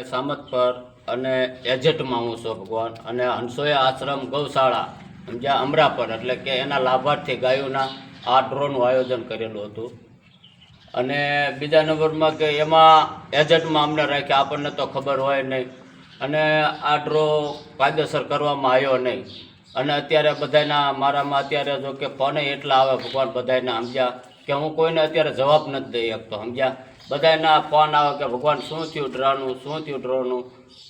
સામત પર અને એજેટમાં હું છું ભગવાન. અને હંસોયા આશ્રમ ગૌશાળા સમજ્યા અમરાપર એટલે કે એના લાભાર્થી ગાયોના આ ડ્રોનું આયોજન કરેલું હતું. અને બીજા નંબરમાં કે એમાં એજન્ટમાં અમને રાખ્યા, આપણને તો ખબર હોય નહીં. અને આ ડ્રો કાયદેસર કરવામાં આવ્યો નહીં. અને અત્યારે બધાના મારામાં અત્યારે જો કે ફોને એટલા આવે ભગવાન બધાને સમજ્યા? કે હું કોઈને અત્યારે જવાબ નથી દઈ શકતો, સમજ્યા? બધાના ફોન આવે કે ભગવાન શું થયું ડ્રાનું, શું થયું ડ્રોનું?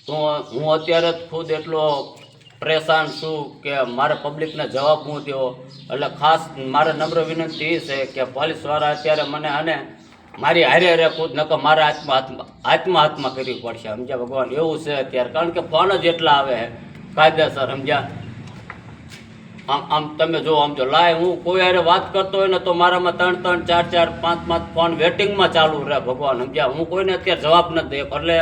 તો હું અત્યારે જ ખુદ એટલો પરેશાન છું કે મારે પબ્લિકને જવાબ હું દેવો. એટલે ખાસ મારે નમ્ર વિનંતી એ છે કે પોલીસવાળા અત્યારે મને અને મારી હારે હારે ખુદ નકો મારે આત્મહાત્મા આત્મહાત્મા આત્મા આત્મા કરવી પડશે. સમજ્યા ભગવાન? એવું છે અત્યારે. કારણ કે ફોન જ એટલા આવે. કાયદેસર, સમજ્યા? આમ આમ તમે જો, આમ જો, લાય, હું કોઈ હારે વાત કરતો હોય ને તો મારામાં ત્રણ ત્રણ, ચાર ચાર, પાંચ પાંચ ફોન વેટિંગમાં ચાલુ રહે ભગવાન. સમજ્યા હું કોઈને અત્યારે જવાબ નથી એટલે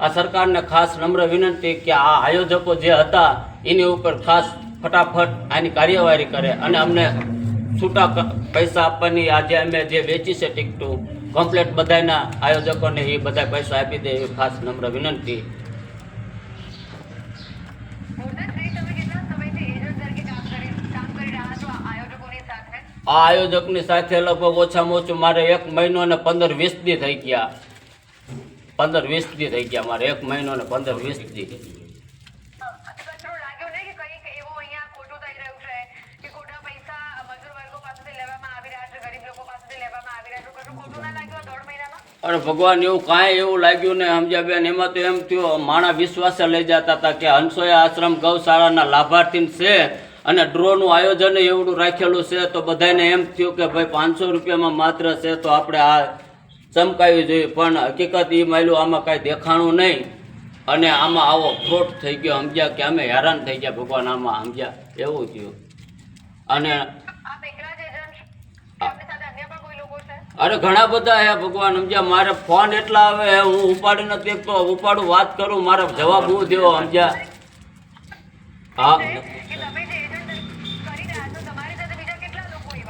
આ સરકારને ખાસ નમ્ર વિનંતી કે આ આયોજકો જે હતા, એની ઉપર ખાસ ફટાફટ આની કાર્યવાહી કરે અને અમને છૂટા પૈસા આપવાની આજે અમે જે વેચી છે ટિકટું કમ્પ્લેટ બધાના આયોજકોને એ બધા પૈસા આપી દે એવી ખાસ નમ્ર વિનંતી ભોજનશ્રી, તમે કેટલા સમયથી એજન્ટ તરીકે કામ કરી કામ કરી રહ્યા છો આ આયોજકોની સાથે આ આયોજકની સાથે લગભગ ઓછામાં ઓછું મારે એક મહિનો ને પંદર વીસ દી થઈ ગયા. પંદર વીસ દી થઈ ગયા મારે, એક મહિનો ને પંદર વીસ દી. અરે ભગવાન, એવું કાંઈ એવું લાગ્યું ને સમજ્યા બેન એમાં તો એમ થયું, માણા વિશ્વાસે લઈ જતા હતા કે હંસોયા આશ્રમ ગૌશાળાના લાભાર્થી છે. અને ડ્રોનું આયોજન એવડું રાખેલું છે તો બધાને એમ થયું કે ભાઈ પાંચસો રૂપિયામાં માત્ર છે તો આપણે આ ચમકાવી જોઈએ. પણ હકીકત એ માયલું આમાં કાંઈ દેખાણું નહીં. અને આમાં આવો ફ્રોટ થઈ ગયો સમજ્યા કે અમે હેરાન થઈ ગયા ભગવાન આમાં સમજ્યા? એવું થયું. અને અરે ઘણા બધા હે ભગવાન સમજ્યા? મારે ફોન એટલા આવે હે હું ઉપાડી નથી તો ઉપાડું વાત કરું મારે જવાબ હું દેવો સમજ્યા? હા કે તમે જે એજન્ટ કરી રહ્યા છો તમારી સાથે બીજા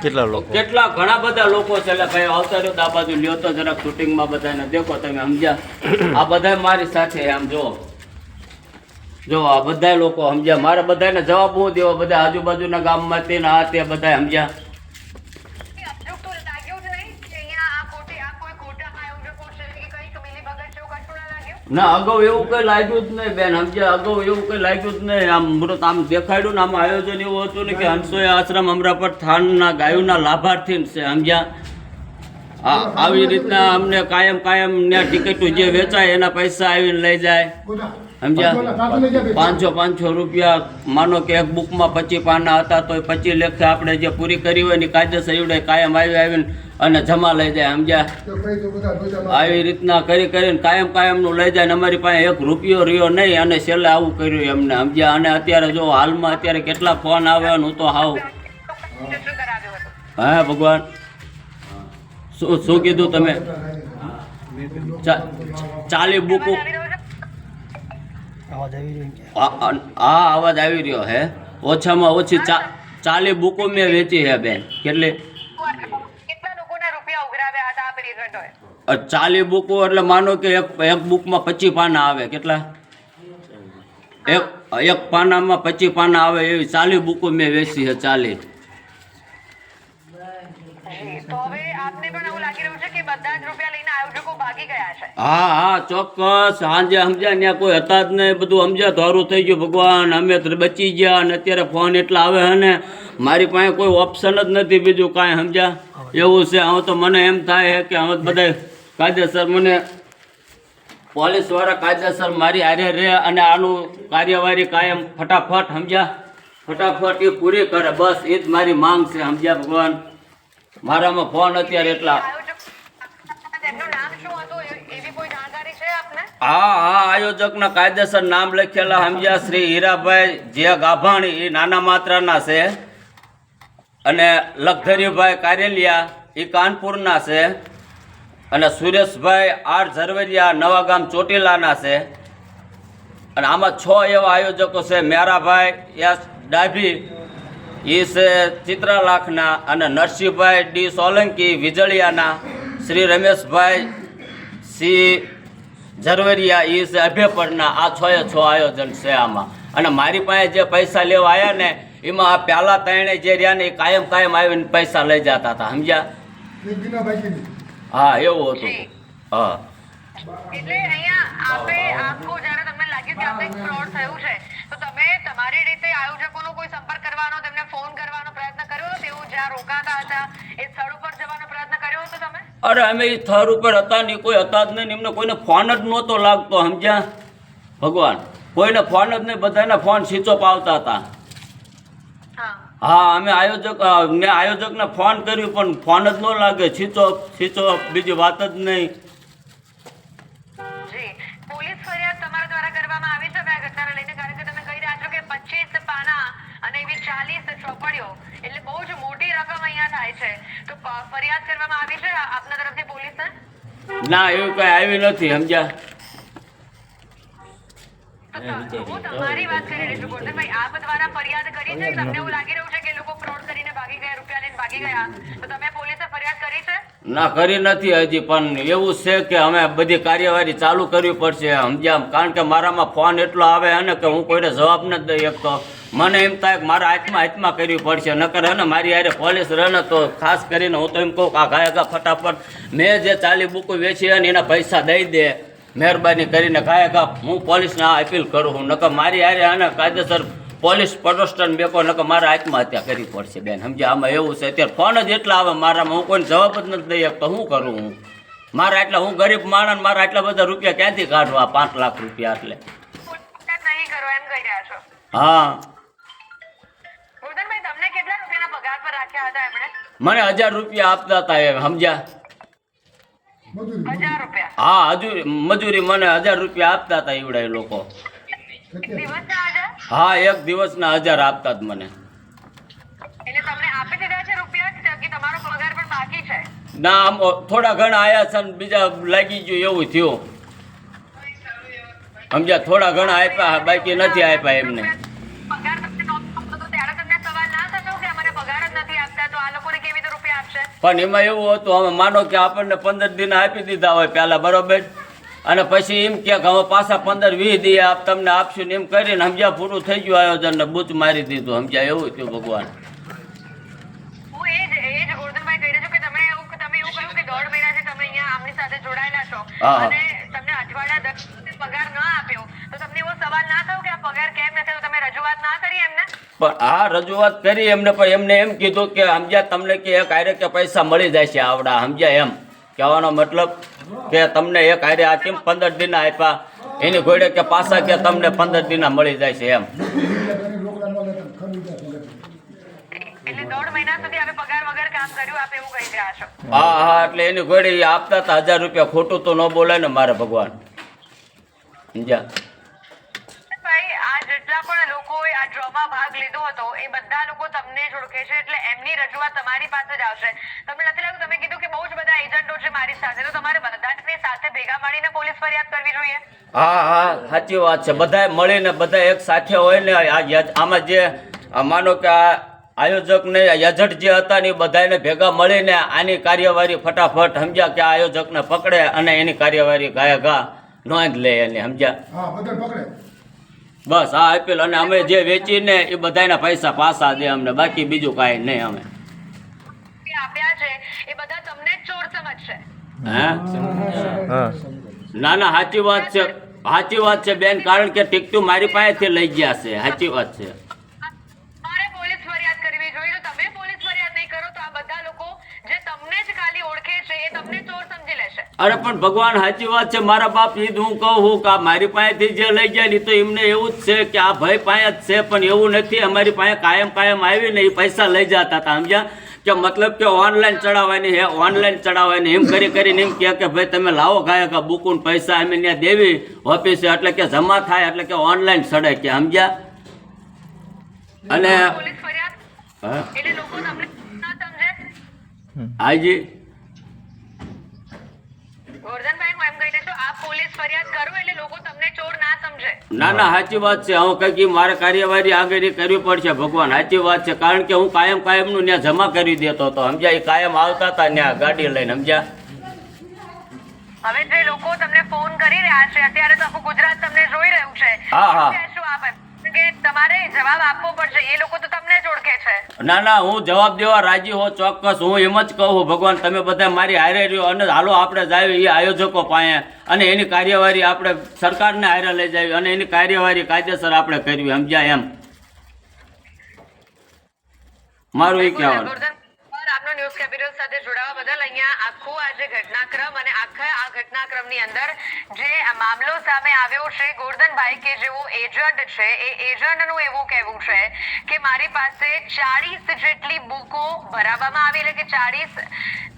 કેટલા લોકો? કેટલા? ઘણા બધા લોકો છે. એટલે ભાઈ આવતા રહ્યો આ બાજુ લ્યો તો જરાક શૂટિંગમાં બધાને દેખો તમે, સમજ્યા? આ બધા મારી સાથે આમ જો જો, આ બધા લોકો સમજ્યા? મારે બધાને જવાબ હું દેવો? બધા આજુબાજુના ગામમાંથી આ તે બધા સમજ્યા કે અપશુક તો લાગ્યું જ નહીં કે અહીંયા આ ખોટી આ કોઈ ખોટા આયોજકો છે કે કંઈક મિલીભગત છે એવું કશું ના અગાઉ એવું કઈ લાગ્યું જ નહીં બેન. સમજ્યા? અગાઉ એવું કઈ લાગ્યું જ નહીં. આમ મૃત આમ દેખાડ્યું ને આમ આયોજન એવું હતું ને કે હંસોય આશ્રમ અમરાપર થાનના ગાયોના લાભાર્થી છે સમજ્યા? આવી રીતના અમને કાયમ કાયમ ને ટિકિટો જે વેચાય એના પૈસા આવીને લઈ જાય. સમજ્યા? પાંચસો પાંચસો રૂપિયા માનો કે એક બુકમાં પચીસ પાના હતા તો એ પચીસ લેખે આપણે જે પૂરી કરી હોય ને કાયદેસર એવડે કાયમ આવી આવીને અને જમા લઈ જાય. સમજ્યા આવી રીતના કરી કરીને કાયમ કાયમનું લઈ જાય ને અમારી પાસે એક રૂપિયો રહ્યો નહીં અને છેલ્લે આવું કર્યું એમને. સમજ્યા અને અત્યારે જો હાલમાં અત્યારે કેટલા ફોન આવે ને હું તો હાવ. હા ભગવાન. શું શું કીધું તમે? ચાલી બુકો. આવી રહ્યો છે આ આ- આ અવાજ આવી રહ્યો હે. ઓછામાં ઓછી ચા ચાલી બુકો મેં વેચી હે બેન. કેટલા લોકોના રૂપિયા ઉઘરાવ્યા હતા આ એજન્ટોએ અ, ચાલી બુકો એટલે માનો કે એક એક બુકમાં પચીસ પાના આવે કેટલા? એક એક પાનામાં પચીસ પાના આવે એવી ચાલી બુકો મેં વેચી છે ચાલી હા હા, ચોક્કસ. સાંજે સમજ્યા ત્યાં કોઈ હતા જ નહીં. બધું સમજ્યા, ધોરું થઈ ગયું ભગવાન. અમે તો બચી ગયા અને અત્યારે ફોન એટલા આવે છે ને, મારી પાસે કોઈ ઓપ્શન જ નથી બીજું કાંઈ, સમજ્યા? એવું છે. હવે તો મને એમ થાય કે હવે બધા કાયદેસર મને પોલીસવાળા કાયદેસર મારી હારે રહે અને આનું કાર્યવાહી કાયમ ફટાફટ, સમજ્યા? ફટાફટ એ પૂરી કરે. બસ, એ જ મારી માંગ છે, સમજ્યા ભગવાન? મારામાં ફોન અત્યારે એટલા હા હા, આયોજકના કાયદેસર નામ લખેલા સમજ્યા શ્રી હીરાભાઈ જે ગાભાણી એ નાના માત્રાના છે. અને લખધરીભાઈ કારેલિયા એ કાનપુરના છે. અને સુરેશભાઈ આર ઝરવરિયા નવાગામ ચોટીલાના છે. અને આમાં છ એવા આયોજકો છે. મેરાભાઈ યસ ડાભી એ છે ચિત્રાલાખના અને નરસિંહભાઈ ડી સોલંકી, વિજળિયાના, શ્રી રમેશભાઈ સી ઝરવરિયા એ છે અભેપરના આ છ એ છ આયોજન છે આમાં. અને મારી પાસે જે પૈસા લેવા આવ્યા ને એમાં આ પહેલા ત્રણે જે રહ્યા ને એ કાયમ કાયમ આવીને પૈસા લઈ જતા હતા સમજ્યા? હા એવું હતું. હા. એટલે અહીંયા આપે આખું જ્યારે તમને લાગ્યું કે આપણે ફ્રોડ થયું છે. તમે તમારી રીતે આયોજકોનો કોઈ સંપર્ક કરવાનો તેમને ફોન કરવાનો પ્રયત્ન કર્યો? હતો તેઓ જ્યાં રોકાતા હતા એ સ્થળ ઉપર જવાનો પ્રયત્ન કર્યો હતો તમે? અરે અમે એ સ્થળ ઉપર હતા નહીં કોઈ હતા જ નહીં એમને કોઈને ફોન જ નહોતો લાગતો સમજ્યા? ભગવાન કોઈને ફોન જ નહીં બધાને ફોન સ્વિચ ઓફ આવતા હતા. હા. હા અમે આયોજક મેં આયોજકને ફોન કર્યું પણ ફોન જ ન લાગે સ્વિચ ઓફ સ્વિચ ઓફ બીજી વાત જ નહીં. ચાલીસ એટલે બહુ જ મોટી રકમ અહીંયા થાય છે. તો ફરિયાદ કરવામાં આવી છે આપના તરફથી પોલીસને? ના, એવું કઈ આવ્યું નથી, સમજ્યા? હું તમારી વાત કરી રહી છું ગોરધનભાઈ આપ દ્વારા ફરિયાદ કરી છે તમને એવું લાગી રહ્યું છે કે લોકો ફ્રોડ કરીને ભાગી ગયા રૂપિયા લઈને ભાગી ગયા. તો તમે પોલીસે ફરિયાદ કરી છે? ના કરી નથી હજી પણ એવું છે કે અમે બધી કાર્યવાહી ચાલુ કરવી પડશે. સમજ્યા કારણ કે મારામાં ફોન એટલો આવે અને કે હું કોઈને જવાબ નથી દઈ શકતો. મને એમ થાય કે મારા હાથમાં હાથમાં કરવી પડશે. નકર હે ને મારી હારે પોલીસ રહે તો ખાસ કરીને હું તો એમ કહું કે આ ગાય ગા ફટાફટ મેં જે ચાલી બુકો વેચી અને એના પૈસા દઈ દે. મહેરબાની કરીને ગાય ગા હું પોલીસને આ અપીલ કરું છું. નકર મારી હારે આના કાયદેસર પોલીસ પ્રોટેસ્ટન બેકો નકર મારા આત્મહત્યા કરવી પડશે બેન. સમજ્યા? આમાં એવું છે અત્યારે ફોન જ એટલા આવે મારામાં. હું કોઈને જવાબ જ નથી દઈ શકતો. શું કરું હું? મારા એટલા હું ગરીબ માણસ મારા એટલા બધા રૂપિયા ક્યાંથી કાઢવા પાંચ લાખ રૂપિયા એટલે? હા. મને હજાર રૂપિયા આપતા હતા એ સમજ્યા? હા હજુ મજૂરી મને હજાર રૂપિયા આપતા હતા એવડા એ લોકો. હા એક દિવસના હજાર આપતા જ મને. એટલે તમને આપી દીધા છે રૂપિયા કે તમારો પગાર પણ બાકી છે? ના આમ થોડા ઘણા આયા છે ને બીજા લાગી ગયું એવું થયું. સમજ્યા? થોડા ઘણા આપ્યા બાકી નથી આપ્યા એમને પગાર તમને નહોતો આપતો તો ત્યારે તમને સવાલ ના થતો કે અમને પગાર જ નથી આપતા તો આ લોકોને કેવી રીતે રૂપિયા આપશે પણ એમાં એવું હતું અમે માનો કે આપણને પંદર દિન આપી દીધા હોય પહેલાં બરોબર? અને પછી એમ કે હવે પાછા પંદર વીસ દી આપ તમને આપશું ને એમ કરીને સમજ્યા પૂરું થઈ ગયું આયોજન ને બૂચ મારી દીધું. સમજ્યા? એવું થયું ભગવાન. હું એ જ એ જ કહી છું કે તમે તમે એવું કહ્યું કે દોઢ મહિનાથી તમે અહીંયા સાથે જોડાયેલા છો. હા, હા. અને તમને અઠવાડિયા દસ પગાર ન આપ્યો. તો તમને એવો સવાલ ના થયો કે આ પગાર કેમ નથી તમે રજૂઆત ના કરી એમને? પણ આ રજૂઆત કરી એમને પણ એમને એમ કીધું કે સમજ્યા તમને કે એક આયરે કે પૈસા મળી જાય છે આવડા સમજ્યા એમ. કહેવાનો મતલબ કે તમને એક આયરે આ કેમ પંદર દિન આપ્યા? એની ઘોડે કે પાછા કે તમને પંદર દિના મળી જાય છે એમ. હા હા એટલે એની ઘોડી આપતા હતા હજાર રૂપિયા ખોટું તો ન બોલાય ને મારે ભગવાન. સમજ્યા ભાઈ આ જેટલા પણ ડ્રોમાં ભાગ લીધો હતો એ બધા લોકો તમને જ ઓળખે છે એટલે એમની રજૂઆત તમારી પાસે જ આવશે. તમને નથી લાગતું તમે કીધું કે બહુ જ બધા એજન્ટો છે મારી સાથે તો તમારે બધાને સાથે ભેગા મળીને પોલીસ ફરિયાદ કરવી જોઈએ? હા હા સાચી વાત છે. બધા મળીને બધા એક સાથે હોય ને આમાં જે માનો કે આ આયોજક ને એજન્ટ જે હતા ને એ બધાને ભેગા મળીને આની કાર્યવાહી ફટાફટ સમજ્યા કે આયોજક આયોજકને પકડે અને એની કાર્યવાહી ગાયા ગા. નોંધ લે એની સમજ્યા? બસ આ આપેલ અને અમે જે વેચીને એ બધાના પૈસા પાછા દે અમને બાકી બીજું કાંઈ નહીં અમે. જે આપ્યા છે એ બધા તમને ચોર સમજશે. હે? ના ના સાચી વાત છે સાચી વાત છે બેન કારણ કે ટીકટુ મારી પાસેથી લઈ ગયા છે સાચી વાત છે મારે પોલીસ ફરિયાદ કરવી જોઈએ જો તમે પોલીસ ફરિયાદ નહીં કરો તો આ બધા લોકો જે તમને જ ખાલી ઓળખે છે એ તમને ચોર સમજી લેશે અરે પણ ભગવાન સાચી વાત છે. મારા બાપ ઈદ હું કહું હું કે આ મારી પાસેથી જે લઈ જાય ને તો એમને એવું જ છે કે આ ભાઈ પાસે જ છે. પણ એવું નથી. અમારી પાસે કાયમ કાયમ આવીને એ પૈસા લઈ જતા હતા સમજ્યા? કે મતલબ કે ઓનલાઈન ચડાવવાની હે ઓનલાઈન ચડાવવાની. એમ કરી કરીને એમ કહે કે ભાઈ તમે લાવો ગાયક આ બુકુન પૈસા અમે ત્યાં દેવી ઓફિસે. એટલે કે જમા થાય એટલે કે ઓનલાઈન ચડે કે સમજ્યા? અને હા. એટલે લોકો તમને ના. સમજે હાજી ગોરધનભાઈ હું એમ કહી રહી છું આપ પોલીસ ફરિયાદ કરો એટલે લોકો તમને ચોર ના સમજે. ના ના સાચી વાત છે. હું કઈ મારે કાર્યવાહી આગળ કરવી પડશે ભગવાન. સાચી વાત છે. કારણ કે હું કાયમ કાયમનું ત્યાં જમા કરી દેતો હતો. સમજ્યા? એ કાયમ આવતા હતા ત્યાં ગાડી લઈને સમજ્યા? હવે જે લોકો તમને ફોન કરી રહ્યા છે અત્યારે તો આખું ગુજરાત તમને જોઈ રહ્યું છે. હા, હા. કે તમારે જવાબ આપવો પડશે. એ લોકો તો તમને જ ઓળખે છે. ના ના હું જવાબ દેવા રાજી હો ચોક્કસ. હું એમ જ કહું ભગવાન તમે બધા મારી હારે રહ્યો અને હાલો આપણે જાય એ આયોજકો પાસે. અને એની કાર્યવાહી આપણે સરકારને હારે લઈ જાવી અને એની કાર્યવાહી કાયદેસર આપણે કરવી. સમજ્યા એમ? મારું એ કહેવાનું. ન્યૂઝ કેપિટલ સાથે જોડાવા બદલ અહીંયા આખો આ જે ઘટનાક્રમ અને આખા આ ઘટનાક્રમની અંદર જે મામલો સામે આવ્યો છે ગોરધનભાઈ કે જેઓ એજન્ટ છે એ એજન્ટનું એવું કહેવું છે કે મારી પાસે ચાળીસ જેટલી બુકો ભરાવવામાં આવી એટલે કે ચાળીસ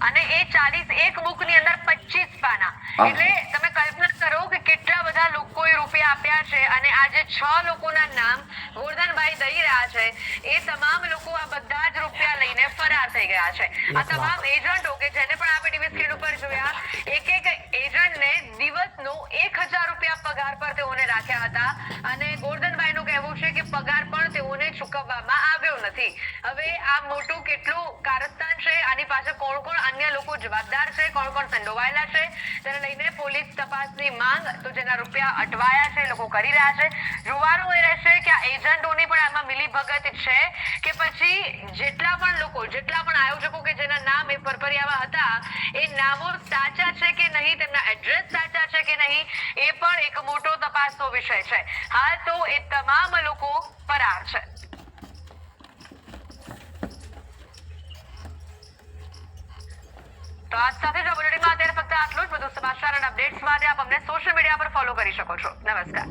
અને એ ચાલીસ એક બુકની અંદર પચીસ પાના. એટલે તમે કલ્પના કરો કે કેટલા બધા લોકોએ રૂપિયા આપ્યા છે અને આજે છ લોકોના નામ ગોરધનભાઈ દઈ રહ્યા છે. એ તમામ લોકો આ બધા જ રૂપિયા લઈને ફરાર થઈ ગયા છે. આ તમામ એજન્ટો કે જેને પણ આપણે ટીવી સ્ક્રીન ઉપર જોયા એક એક એજન્ટને દિવસનો એક હજાર રૂપિયા પગાર પર તેઓને રાખ્યા હતા. અને ગોરધનભાઈનું નથી. હવે આ મોટું કેટલું કારસ્તાન છે, આની પાછળ કોણ કોણ અન્ય લોકો જવાબદાર છે, કોણ કોણ સંડોવાયેલા છે, તેને લઈને પોલીસ તપાસની માંગ તો જેના રૂપિયા અટવાયા છે, લોકો કરી રહ્યા છે. જોવાનું એ રહેશે કે આ એજન્ટોની પણ આમાં મિલીભગત છે કે પછી જેટલા પણ લોકો, જેટલા પણ આયોજકો કે જેના નામ એ પરપરિયામાં હતા, એ નામો સાચા છે કે નહીં, તેમના એડ્રેસ સાચા છે કે નહીં, એ પણ એક મોટો તપાસનો વિષય છે. હાલ તો એ તમામ લોકો ફરાર છે. તો આજ સાથે જ બુલેટિનમાં અત્યારે ફક્ત આટલું જ બધું સમાચાર અને અપડેટ્સ માટે આપ અમને સોશિયલ મીડિયા પર ફોલો કરી શકો છો. નમસ્કાર.